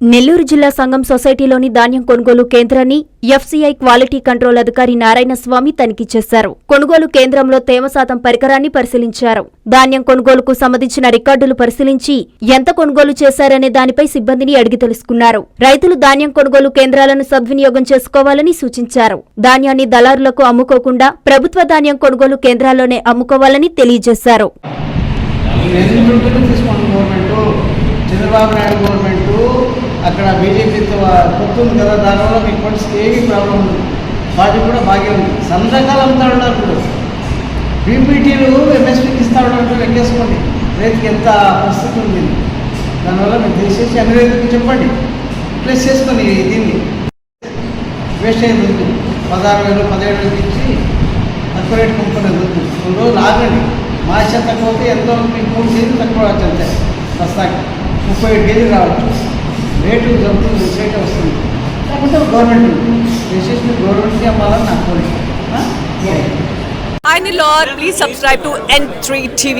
నెల్లూరు జిల్లా సంఘం సొసైటీలోని ధాన్యం కొనుగోలు కేంద్రాన్ని ఎఫ్సీఐ క్వాలిటీ కంట్రోల్ అధికారి నారాయణస్వామి తనిఖీ చేశారు. కొనుగోలు కేంద్రంలో తేమ శాతం పరికరాన్ని పరిశీలించారు. ధాన్యం కొనుగోలుకు సంబంధించిన రికార్డులు పరిశీలించి ఎంత కొనుగోలు చేశారనే దానిపై సిబ్బందిని అడిగి తెలుసుకున్నారు. రైతులు ధాన్యం కొనుగోలు కేంద్రాలను సద్వినియోగం చేసుకోవాలని సూచించారు. ధాన్యాన్ని దళారులకు అమ్ముకోకుండా ప్రభుత్వ ధాన్యం కొనుగోలు కేంద్రాల్లోనే అమ్ముకోవాలని తెలియజేశారు. చంద్రబాబు నాయుడు గవర్నమెంట్ అక్కడ బీజేపీతో పొత్తు ఉంది కదా దానివల్ల మీకు పొడిస్తే ఏమీ ప్రాబ్లం ఉంది వాటికి కూడా బాగా ఉంది. సంతకాలు అమ్ముతా ఉన్నారు ఇప్పుడు. పీపీటీలు ఎంఎస్పీకి ఇస్తా ఉన్నారు లెక్కేసుకోండి. రైతుకి ఎంత పరిస్థితి ఉంది? దానివల్ల మీరు తీసేసి అన్ని రైతులకు చెప్పండి. ప్లస్ చేసుకొని దీన్ని వేస్ట్ అయ్యేది వద్దు పదహారు వేలు పదిహేడు వేలు ఇచ్చి తక్కువ రేటు కొనుక్కునే వద్దు కొన్ని రోజులు ఆగండి. మా తక్కువ పోతే ఎంతో మీకు మూడు కేజీలు తక్కువ రావచ్చు అంతే. ప్రస్తుతానికి. ముప్పై ఏడు కేజీలు రావచ్చు రేటు దొరుకుతుంది రేట్ వస్తుంది లేకపోతే గవర్నమెంట్ విశేష గవర్నమెంట్కి అమ్మాలని నా కోరిక ఆ? Hi Nilor, please subscribe to N3 TV.